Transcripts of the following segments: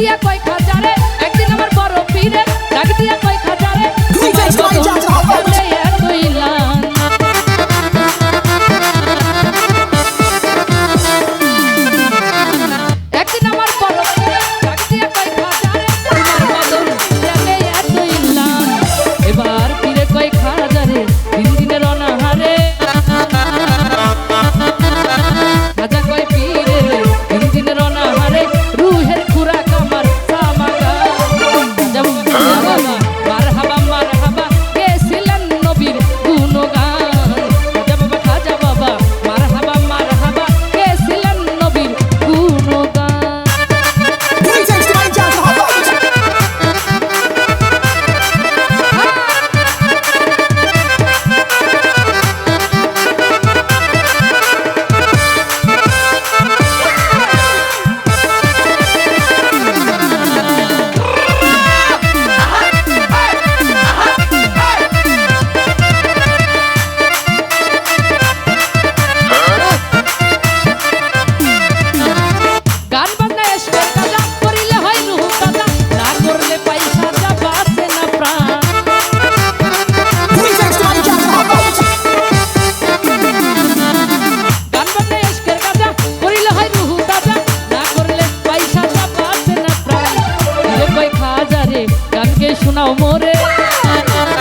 gracias. করে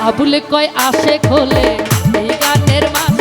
আবুলে কয় আসে খোলে এই গানের মাস